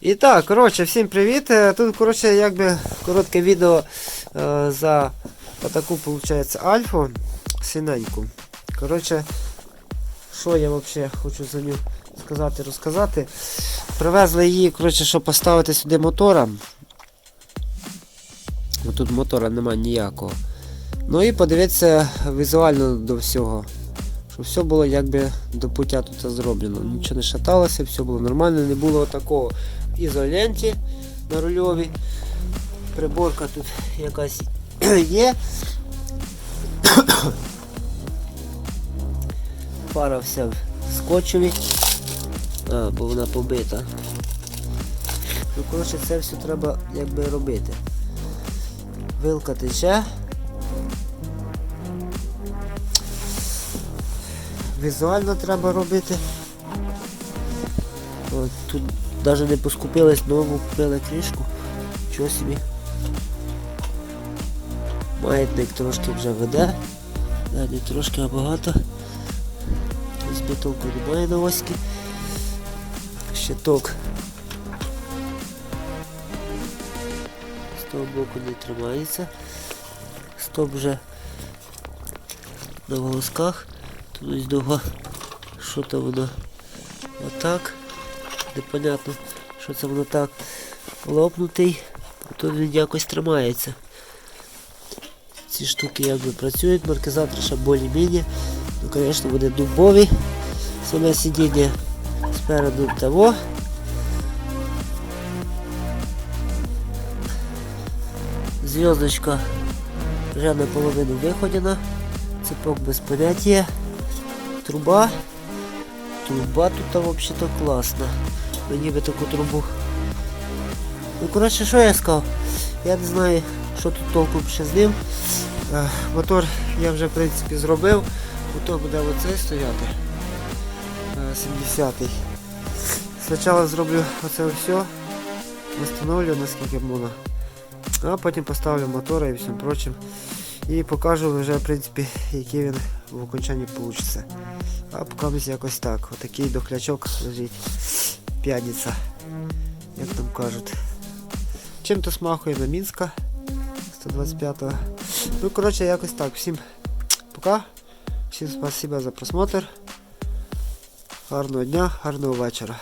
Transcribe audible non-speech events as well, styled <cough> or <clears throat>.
І так, коротше, всім привіт. Е, Тут, коротше, якби коротке відео е, за таку, виходить, альфу синеньку. Коротше, що я взагалі хочу за нього сказати, розказати. Привезли її, коротше, щоб поставити сюди мотора. Тут мотора немає ніякого. Ну і подивитися візуально до всього. Щоб все було якби до пуття тут зроблено. Нічого не шаталося, все було нормально, не було такого ізоленті на рульовій. Приборка тут якась <clears throat> є. <coughs> Фара вся в скотчеві. А, бо вона побита. Ну, коротше, це все треба якби робити. Вилка тече. Візуально треба робити. От, тут навіть не поскупились, нову купили кришку. Чого собі. Маятник трошки вже веде. Не трошки, а багато. Ось толку немає на оськи. Щиток. З того боку не тримається. Стоп вже на волосках. Тут довго. Що там воно? Отак. Непонятно, що це воно так лопнутий, а тут він якось тримається. Ці штуки якби працюють, маркізатори ще більш-менш. Ну, звісно, вони дубові. Саме сидіння спереду того. Зв'язочка вже наполовину виходена. Цепок без поняття. Труба. Труба тут взагалі класна. Мені би таку трубу. Ну коротше, що я сказав? Я не знаю, що тут толком ще з ним. Мотор я вже в принципі зробив. Мотор буде оцей стояти. е, 70-й. Спочатку зроблю оце все. Встановлю наскільки можна. А потім поставлю мотора і всім прочим. І покажу вже в принципі, який він в окончанні вийде. А поки якось так. Отакий дохлячок лежить. П'яниця. Як там кажуть. Чим-то смахує на Мінська 125-го. Ну, коротше, якось так. Всім пока. Всім спасибо за просмотр. Гарного дня, гарного вечора.